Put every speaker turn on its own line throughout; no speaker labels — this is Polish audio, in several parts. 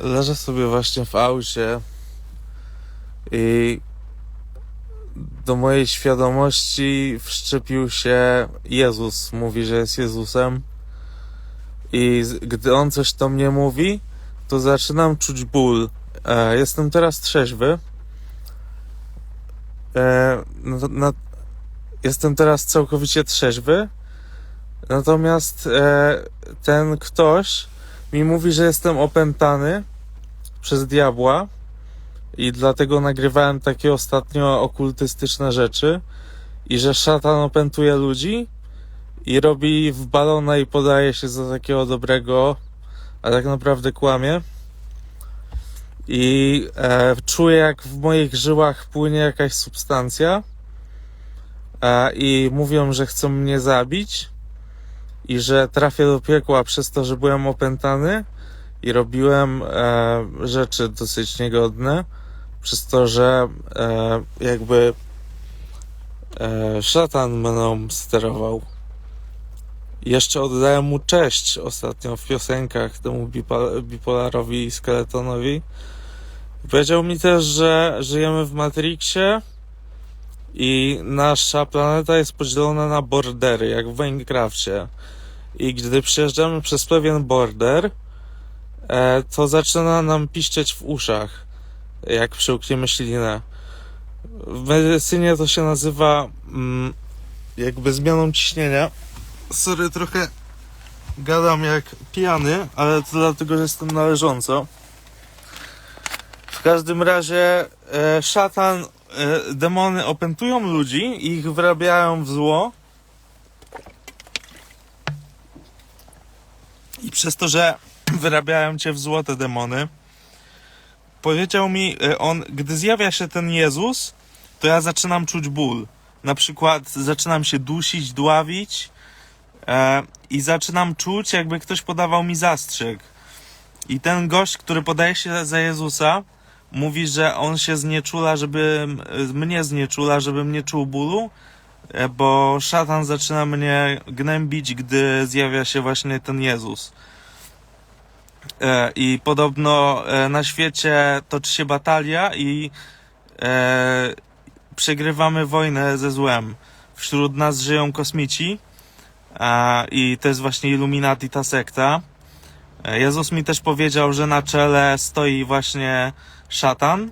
leżę sobie właśnie w aucie i do mojej świadomości wszczepił się Jezus. Mówi, że jest Jezusem. I gdy on coś do mnie mówi, to zaczynam czuć ból. E, jestem teraz trzeźwy. E, no, na, jestem teraz całkowicie trzeźwy. Natomiast e, ten ktoś mi mówi, że jestem opętany przez diabła i dlatego nagrywałem takie ostatnio okultystyczne rzeczy i że szatan opętuje ludzi i robi w balona i podaje się za takiego dobrego, a tak naprawdę kłamie. I e, czuję, jak w moich żyłach płynie jakaś substancja. E, I mówią, że chcą mnie zabić i że trafię do piekła przez to, że byłem opętany i robiłem e, rzeczy dosyć niegodne, przez to, że e, jakby e, szatan mną sterował. Jeszcze oddałem mu cześć ostatnio w piosenkach temu bipolarowi i skeletonowi. Powiedział mi też, że żyjemy w Matrixie i nasza planeta jest podzielona na bordery, jak w Minecrafcie. I gdy przejeżdżamy przez pewien border, to zaczyna nam piszczeć w uszach, jak przełkniemy ślinę. W medycynie to się nazywa mm, jakby zmianą ciśnienia. Sorry, trochę gadam jak pijany, ale to dlatego, że jestem na leżąco. W każdym razie e, szatan, e, demony opętują ludzi ich wyrabiają w zło. I przez to, że wyrabiają cię w zło te demony, powiedział mi e, on, gdy zjawia się ten Jezus, to ja zaczynam czuć ból. Na przykład zaczynam się dusić, dławić e, i zaczynam czuć, jakby ktoś podawał mi zastrzyk. I ten gość, który podaje się za Jezusa, mówi, że on się znieczula, żeby m- mnie znieczula, żebym nie czuł bólu, e, bo szatan zaczyna mnie gnębić, gdy zjawia się właśnie ten Jezus. E, I podobno e, na świecie toczy się batalia i e, przegrywamy wojnę ze złem. Wśród nas żyją kosmici i to jest właśnie Illuminati, ta sekta. Jezus mi też powiedział, że na czele stoi właśnie szatan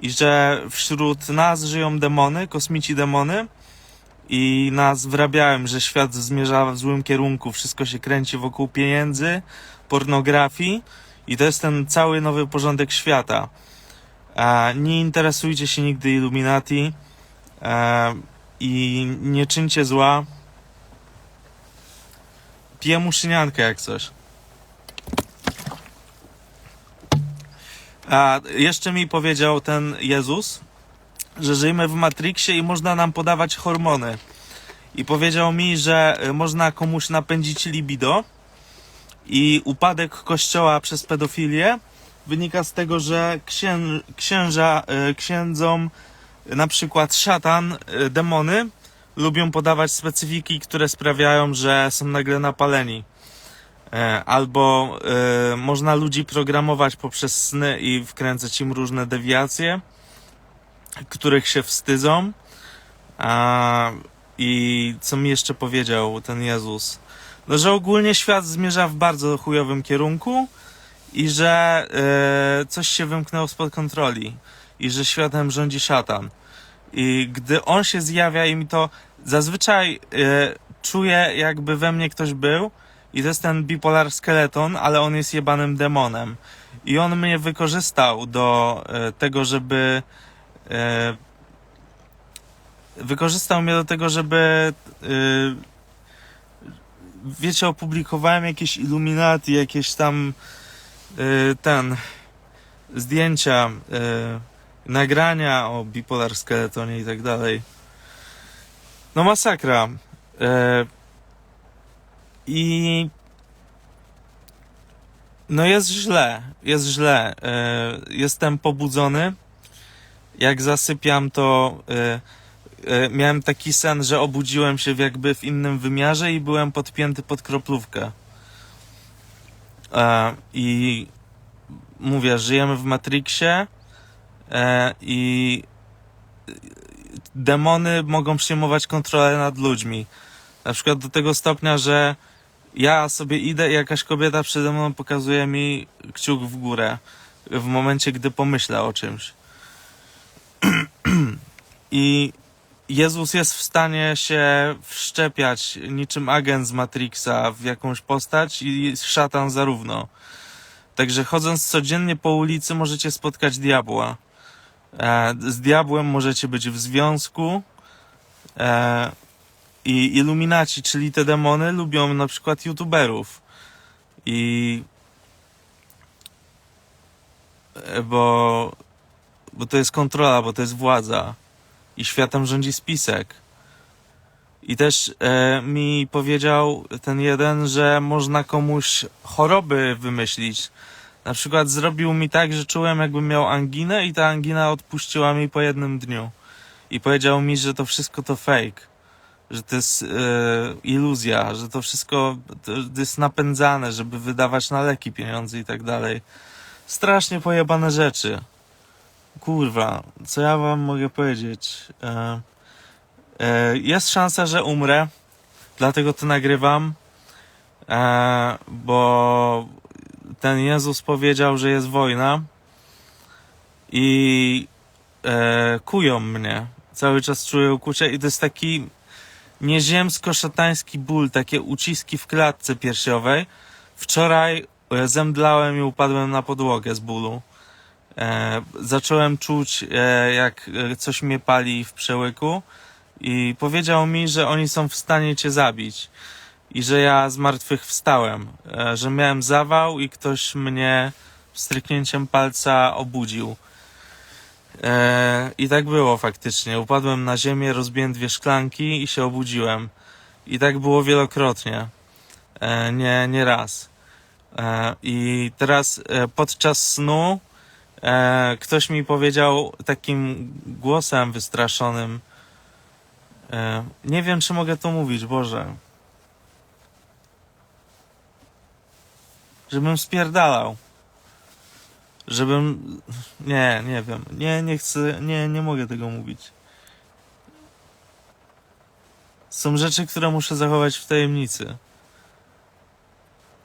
i że wśród nas żyją demony, kosmici demony i nas wrabiałem, że świat zmierza w złym kierunku, wszystko się kręci wokół pieniędzy, pornografii i to jest ten cały nowy porządek świata. E, nie interesujcie się nigdy Illuminati e, i nie czyńcie zła. Piję muszyniankę jak coś. A jeszcze mi powiedział ten Jezus, że żyjemy w Matrixie i można nam podawać hormony. I powiedział mi, że y, można komuś napędzić libido i upadek kościoła przez pedofilię wynika z tego, że księ, księża, y, księdzom, y, na przykład szatan, demony, lubią podawać specyfiki, które sprawiają, że są nagle napaleni. E, Albo można ludzi programować poprzez sny i wkręcać im różne dewiacje, których się wstydzą. A, I co mi jeszcze powiedział ten Jezus? No, że ogólnie świat zmierza w bardzo chujowym kierunku i że e, coś się wymknęło spod kontroli i że światem rządzi szatan. I gdy on się zjawia i mi to zazwyczaj e, czuję, jakby we mnie ktoś był, i to jest ten bipolar skeleton, ale on jest jebanym demonem. I on mnie wykorzystał do e, tego, żeby. E, wykorzystał mnie do tego, żeby. E, wiecie, opublikowałem jakieś Illuminati, jakieś tam. E, ten. zdjęcia, nagrania o bipolar skeletonie i tak dalej. No masakra. I no jest źle, jest źle. Jestem pobudzony. Jak zasypiam, to e, e, miałem taki sen, że obudziłem się w jakby w innym wymiarze i byłem podpięty pod kroplówkę. E, I mówię, żyjemy w Matrixie e, i demony mogą przyjmować kontrolę nad ludźmi. Na przykład do tego stopnia, że ja sobie idę i jakaś kobieta przede mną pokazuje mi kciuk w górę w momencie, gdy pomyślę o czymś. I Jezus jest w stanie się wszczepiać niczym agent z Matrixa w jakąś postać i szatan zarówno. Także chodząc codziennie po ulicy możecie spotkać diabła. E, z diabłem możecie być w związku. E, I iluminaci, czyli te demony, lubią na przykład youtuberów. I. e, Bo. Bo to jest kontrola, bo to jest władza. I światem rządzi spisek. I też e, mi powiedział ten jeden, że można komuś choroby wymyślić. Na przykład zrobił mi tak, że czułem jakbym miał anginę i ta angina odpuściła mi po jednym dniu. I powiedział mi, że to wszystko to fake. Że to jest e, iluzja, że to wszystko to jest napędzane, żeby wydawać na leki pieniądze i tak dalej. Strasznie pojebane rzeczy. Kurwa, co ja wam mogę powiedzieć? E, e, jest szansa, że umrę, dlatego to nagrywam, e, bo ten Jezus powiedział, że jest wojna i e, kują mnie. Cały czas czuję ukucie i to jest taki nieziemsko-szatański ból, takie uciski w klatce piersiowej. Wczoraj zemdlałem i upadłem na podłogę z bólu. E, zacząłem czuć, e, jak e, coś mnie pali w przełyku i powiedział mi, że oni są w stanie cię zabić i że ja z martwych wstałem, e, że miałem zawał i ktoś mnie stryknięciem palca obudził. E, I tak było faktycznie. Upadłem na ziemię, rozbiłem dwie szklanki i się obudziłem. I tak było wielokrotnie. E, nie, nie raz. E, I teraz e, podczas snu e, ktoś mi powiedział takim głosem wystraszonym. E, nie wiem, czy mogę to mówić, Boże. Żebym spierdalał. Żebym. Nie, nie wiem. Nie, nie chcę. Nie, nie mogę tego mówić. Są rzeczy, które muszę zachować w tajemnicy.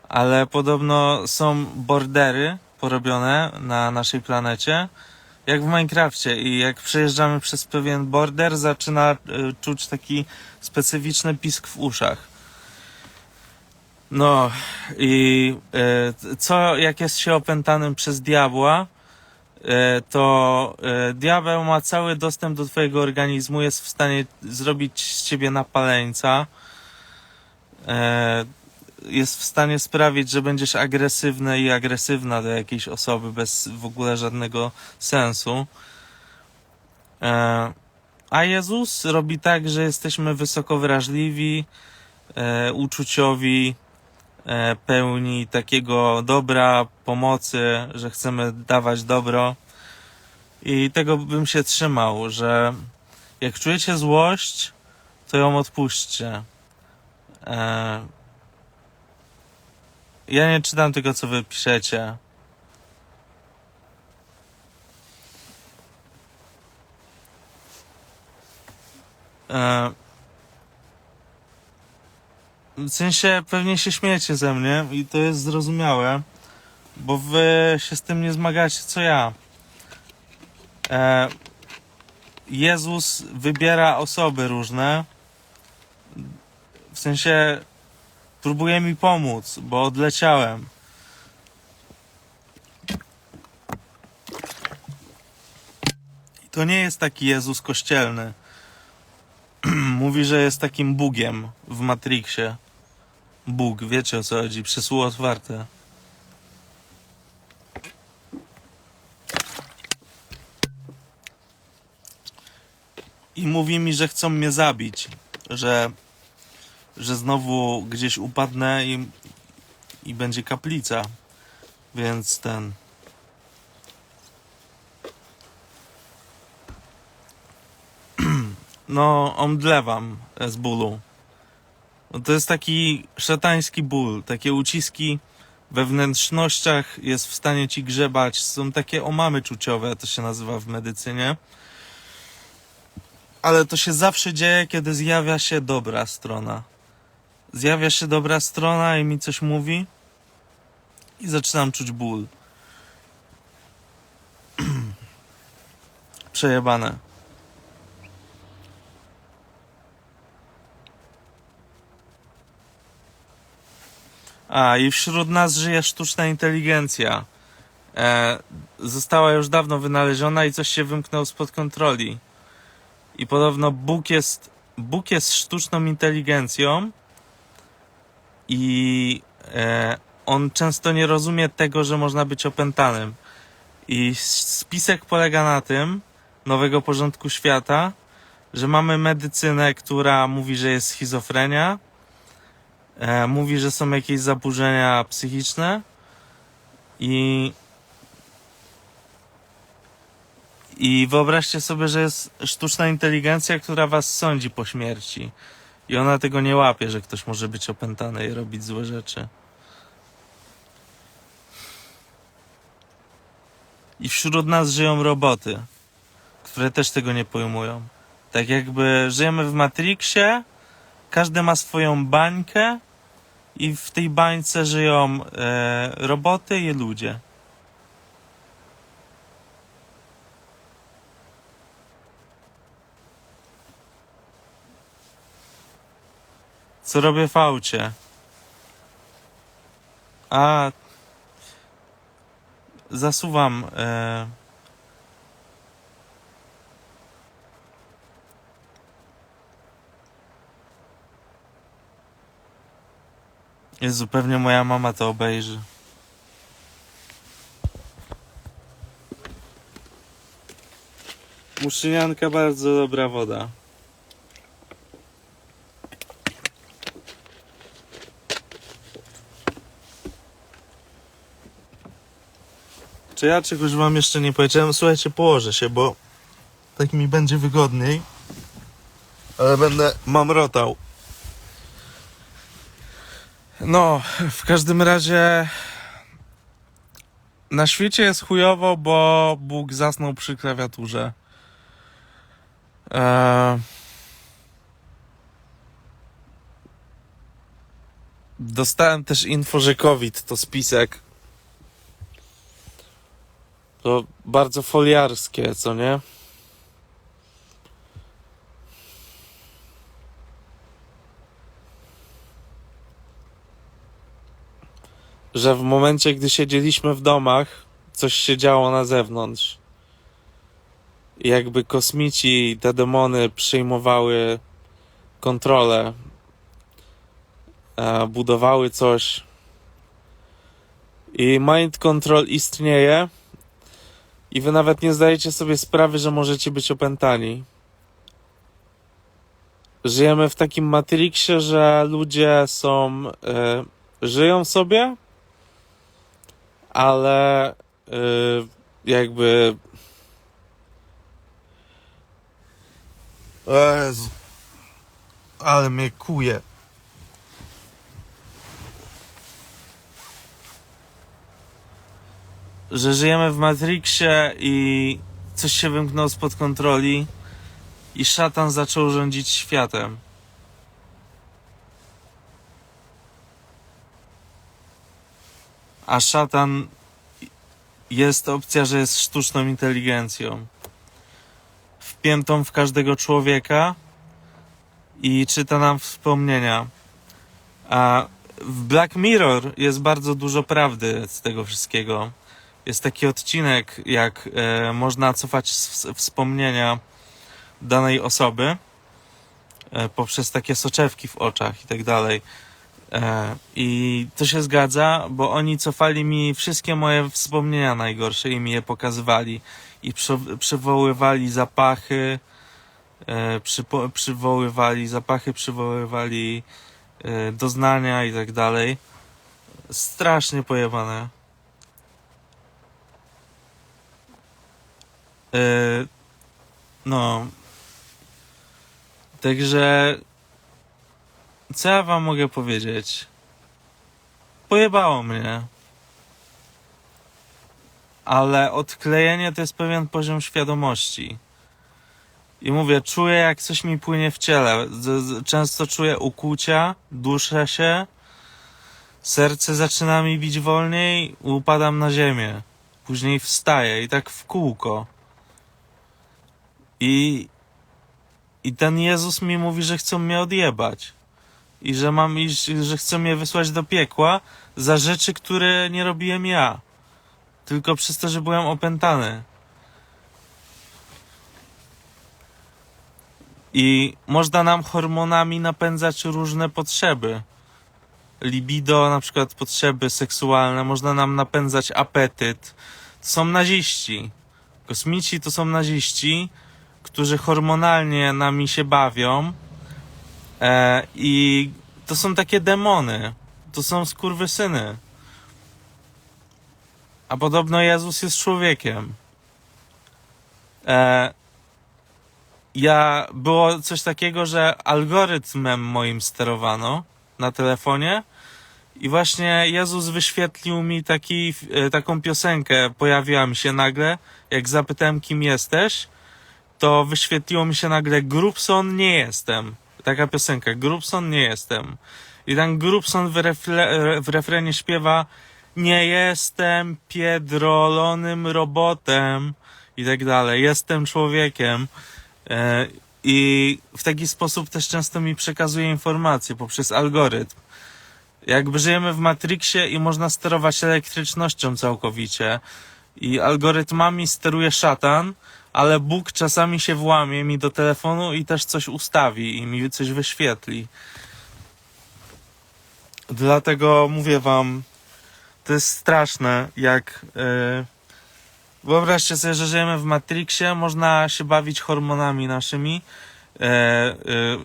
Ale podobno są bordery porobione na naszej planecie, jak w Minecrafcie. I jak przejeżdżamy przez pewien border, zaczyna y, czuć taki specyficzny pisk w uszach. No i e, co jak jest się opętanym przez diabła, e, to e, diabeł ma cały dostęp do twojego organizmu, jest w stanie zrobić z ciebie napaleńca. Jest w stanie sprawić, że będziesz agresywny i agresywna do jakiejś osoby bez w ogóle żadnego sensu. E, a Jezus robi tak, że jesteśmy wysoko wrażliwi, e, uczuciowi, e, pełni takiego dobra, pomocy, że chcemy dawać dobro. I tego bym się trzymał, że jak czujecie złość, to ją odpuśćcie. Ja nie czytam tego, co wy piszecie. E, w sensie pewnie się śmiecie ze mnie i to jest zrozumiałe, bo wy się z tym nie zmagacie co ja. E, Jezus wybiera osoby różne. W sensie próbuje mi pomóc, bo odleciałem. I to nie jest taki Jezus kościelny. Mówi, że jest takim Bugiem w Matrixie. Bóg, wiecie o co chodzi, przysłuch otwarte. I mówi mi, że chcą mnie zabić, że, że znowu gdzieś upadnę i, i będzie kaplica. Więc ten. No, omdlewam z bólu. No to jest taki szatański ból, takie uciski we wnętrznościach jest w stanie ci grzebać. Są takie omamy czuciowe, to się nazywa w medycynie. Ale to się zawsze dzieje, kiedy zjawia się dobra strona. Zjawia się dobra strona i mi coś mówi i zaczynam czuć ból. Przejebane. A, i wśród nas żyje sztuczna inteligencja. E, została już dawno wynaleziona i coś się wymknął spod kontroli. I podobno Bóg jest, Bóg jest sztuczną inteligencją i e, on często nie rozumie tego, że można być opętanym. I spisek polega na tym, nowego porządku świata, że mamy medycynę, która mówi, że jest schizofrenia, e, mówi, że są jakieś zaburzenia psychiczne i i wyobraźcie sobie, że jest sztuczna inteligencja, która was sądzi po śmierci. I ona tego nie łapie, że ktoś może być opętany i robić złe rzeczy. I wśród nas żyją roboty, które też tego nie pojmują. Tak jakby żyjemy w Matrixie, każdy ma swoją bańkę i w tej bańce żyją e, roboty i ludzie. Co robię w aucie? A. Zasuwam. E... Jezu, pewnie moja mama to obejrzy. Muszynianka, bardzo dobra woda. Czy ja czegoś wam jeszcze nie powiedziałem? Słuchajcie, położę się, bo tak mi będzie wygodniej. Ale będę mamrotał. No, w każdym razie na świecie jest chujowo, bo Bóg zasnął przy klawiaturze. Eee... Dostałem też info, że COVID to spisek. To bardzo foliarskie, co nie? Że w momencie, gdy siedzieliśmy w domach, coś się działo na zewnątrz. Jakby kosmici te demony przejmowały kontrolę, e, budowały coś. I mind control istnieje i wy nawet nie zdajecie sobie sprawy, że możecie być opętani. Żyjemy w takim Matrixie, że ludzie są. E, żyją sobie, ale e, jakby. O. Ale mnie kuje. Że żyjemy w Matrixie i coś się wymknęło spod kontroli i szatan zaczął rządzić światem. A szatan jest opcja, że jest sztuczną inteligencją. Wpiętą w każdego człowieka i czyta nam wspomnienia. A w Black Mirror jest bardzo dużo prawdy z tego wszystkiego jest taki odcinek, jak e, można cofać wspomnienia danej osoby e, poprzez takie soczewki w oczach i tak dalej. E, I to się zgadza, bo oni cofali mi wszystkie moje wspomnienia najgorsze i mi je pokazywali. I przy, przywoływali zapachy, e, przywoływali zapachy, przywoływali e, doznania i tak dalej. Strasznie pojebane. No. Także. Co ja wam mogę powiedzieć? Pojebało mnie. ale odklejenie to jest pewien poziom świadomości. I mówię, czuję jak coś mi płynie w ciele. Często czuję ukłucia, duszę się, serce zaczyna mi bić wolniej, upadam na ziemię. Później wstaję i tak w kółko. I, I ten Jezus mi mówi, że chcą mnie odjebać. I że mam iść, że chcą mnie wysłać do piekła za rzeczy, które nie robiłem ja. Tylko przez to, że byłem opętany. I można nam hormonami napędzać różne potrzeby. Libido, na przykład potrzeby seksualne, można nam napędzać apetyt. To są naziści. Kosmici to są naziści, którzy hormonalnie nami się bawią. E, I to są takie demony. To są skurwysyny. A podobno Jezus jest człowiekiem. E, ja było coś takiego, że algorytmem moim sterowano na telefonie i właśnie Jezus wyświetlił mi taki, e, taką piosenkę, pojawiła mi się nagle, jak zapytałem kim jesteś, to wyświetliło mi się nagle Grubson nie jestem. Taka piosenka, Grubson nie jestem. I tam Grubson w, refle, w refrenie śpiewa nie jestem piedrolonym robotem i tak dalej, jestem człowiekiem. E, I w taki sposób też często mi przekazuje informacje poprzez algorytm. Jakby żyjemy w Matrixie i można sterować elektrycznością całkowicie. I algorytmami steruje szatan, ale Bóg czasami się włamie mi do telefonu i też coś ustawi i mi coś wyświetli. Dlatego mówię wam, to jest straszne, jak. Yy, Wyobraźcie sobie, że żyjemy w Matrixie, można się bawić hormonami naszymi. E, e,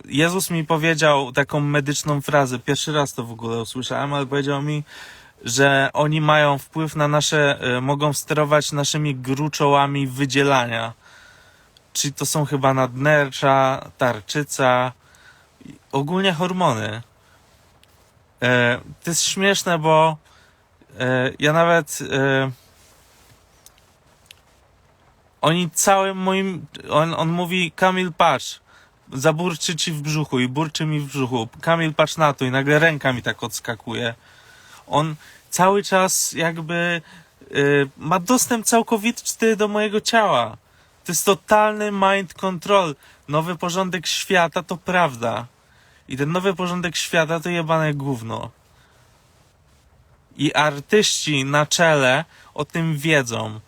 Jezus mi powiedział taką medyczną frazę, pierwszy raz to w ogóle usłyszałem, ale powiedział mi, że oni mają wpływ na nasze, mogą sterować naszymi gruczołami wydzielania. Czyli to są chyba nadnercza, tarczyca, ogólnie hormony. E, to jest śmieszne, bo e, ja nawet e, oni całym moim. On, on mówi, Kamil, patrz, zaburczy ci w brzuchu i burczy mi w brzuchu. Kamil, patrz na to i nagle ręka mi tak odskakuje. On cały czas jakby y, ma dostęp całkowity do mojego ciała. To jest totalny mind control. Nowy porządek świata to prawda. I ten nowy porządek świata to jebane gówno. I artyści na czele o tym wiedzą.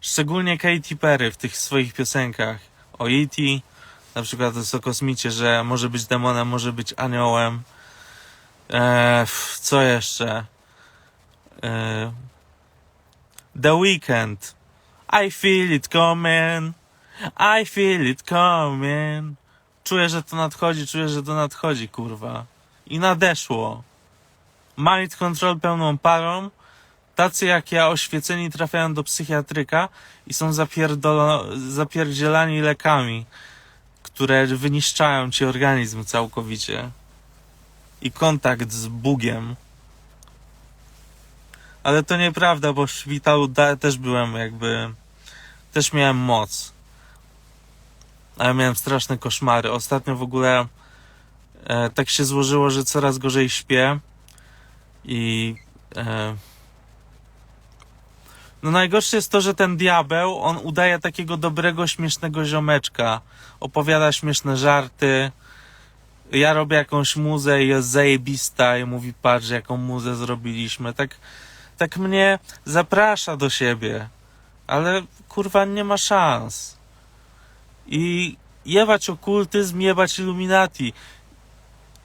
Szczególnie Katy Perry w tych swoich piosenkach o E.T., na przykład o kosmicie, że może być demonem, może być aniołem. Eee, co jeszcze? Eee, The Weeknd. I feel it coming. I feel it coming. Czuję, że to nadchodzi, czuję, że to nadchodzi, kurwa. I nadeszło. Mind control pełną parą. Tacy jak ja oświeceni trafiają do psychiatryka i są zapierdzielani lekami, które wyniszczają ci organizm całkowicie. I kontakt z Bugiem. Ale to nieprawda, bo w szpitalu też byłem jakby... Też miałem moc. Ale miałem straszne koszmary. Ostatnio w ogóle e, tak się złożyło, że coraz gorzej śpię. I... E, no najgorsze jest to, że ten diabeł, on udaje takiego dobrego, śmiesznego ziomeczka. Opowiada śmieszne żarty. Ja robię jakąś muzę i jest zajebista i mówi, patrz jaką muzę zrobiliśmy. Tak, tak mnie zaprasza do siebie. Ale kurwa nie ma szans. I jebać okultyzm, jebać Illuminati.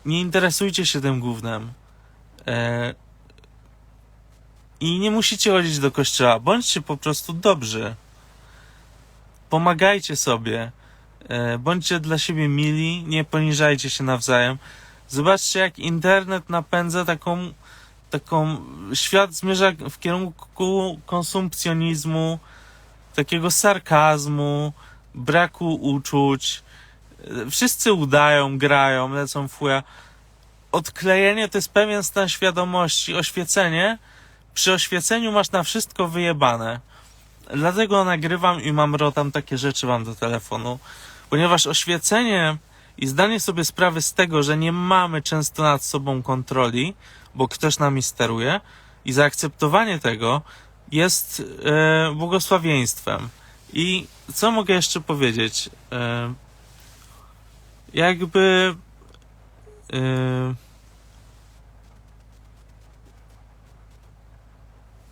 Nie interesujcie się tym gównem. E, i nie musicie chodzić do kościoła. Bądźcie po prostu dobrzy. Pomagajcie sobie. E, Bądźcie dla siebie mili. Nie poniżajcie się nawzajem. Zobaczcie, jak internet napędza taką, taką. Świat zmierza w kierunku konsumpcjonizmu, takiego sarkazmu, braku uczuć. Wszyscy udają, grają, lecą w chuja. Odklejenie to jest pewien stan świadomości. Oświecenie przy oświeceniu masz na wszystko wyjebane. dlatego nagrywam i mam rotam takie rzeczy wam do telefonu, ponieważ oświecenie i zdanie sobie sprawy z tego, że nie mamy często nad sobą kontroli, bo ktoś nami steruje i zaakceptowanie tego jest e, błogosławieństwem. I co mogę jeszcze powiedzieć? E, jakby e,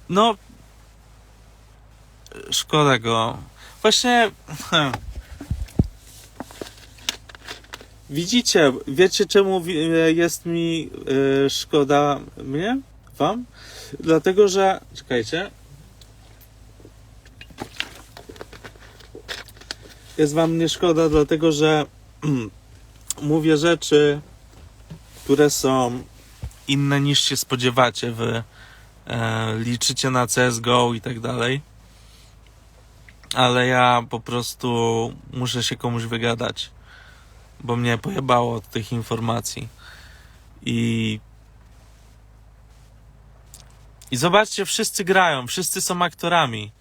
no szkoda go. Właśnie widzicie, wiecie czemu e, jest mi e, szkoda mnie? Wam? Dlatego, że czekajcie. Jest wam nie szkoda, dlatego że mówię rzeczy, które są inne niż się spodziewacie. Wy e, liczycie na CSGO i tak dalej. Ale ja po prostu muszę się komuś wygadać, bo mnie pojebało od tych informacji. I i zobaczcie, wszyscy grają, wszyscy są aktorami.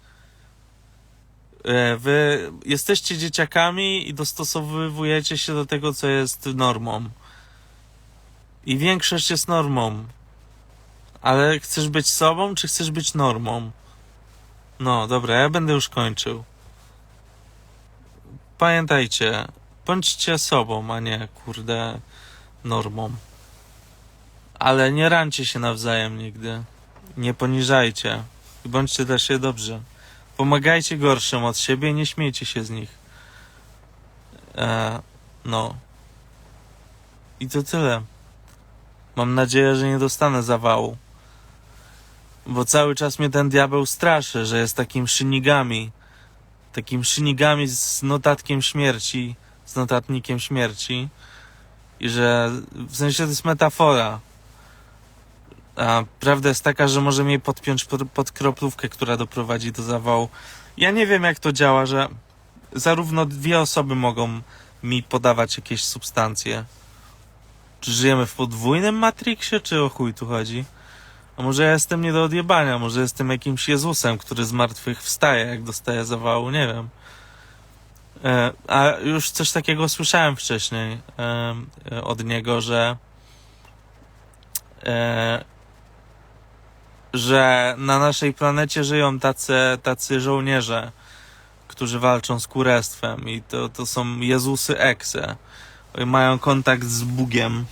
E, Wy jesteście dzieciakami i dostosowujecie się do tego, co jest normą. I większość jest normą. Ale chcesz być sobą, czy chcesz być normą? No, dobra, ja będę już kończył. Pamiętajcie, bądźcie sobą, a nie, kurde, normą. Ale nie rancie się nawzajem nigdy. Nie poniżajcie. I bądźcie dla siebie dobrzy. Pomagajcie gorszym od siebie i nie śmiejcie się z nich. E, no. I to tyle. Mam nadzieję, że nie dostanę zawału. Bo cały czas mnie ten diabeł straszy, że jest takim szynigami. Takim szynigami z notatkiem śmierci. Z notatnikiem śmierci. I że w sensie to jest metafora. A prawda jest taka, że może mnie podpiąć pod, pod kroplówkę, która doprowadzi do zawału. Ja nie wiem, jak to działa, że zarówno dwie osoby mogą mi podawać jakieś substancje. Czy żyjemy w podwójnym Matrixie, czy o chuj tu chodzi? A może ja jestem nie do odjebania, może jestem jakimś Jezusem, który z martwych wstaje, jak dostaje zawału, nie wiem. E, a już coś takiego słyszałem wcześniej e, od niego, że e, że na naszej planecie żyją tacy, tacy żołnierze, którzy walczą z kurestwem i to, to są Jezusy Exe. Mają kontakt z Bugiem.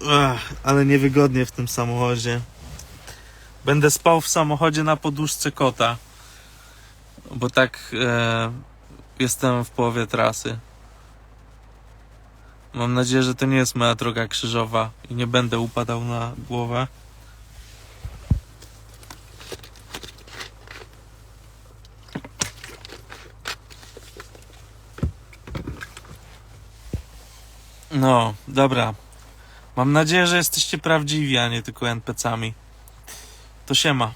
Ech, ale niewygodnie w tym samochodzie. Będę spał w samochodzie na poduszce kota. Bo tak e, jestem w połowie trasy. Mam nadzieję, że to nie jest moja droga krzyżowa i nie będę upadał na głowę. No, dobra. Mam nadzieję, że jesteście prawdziwi, a nie tylko NPC-ami. To siema.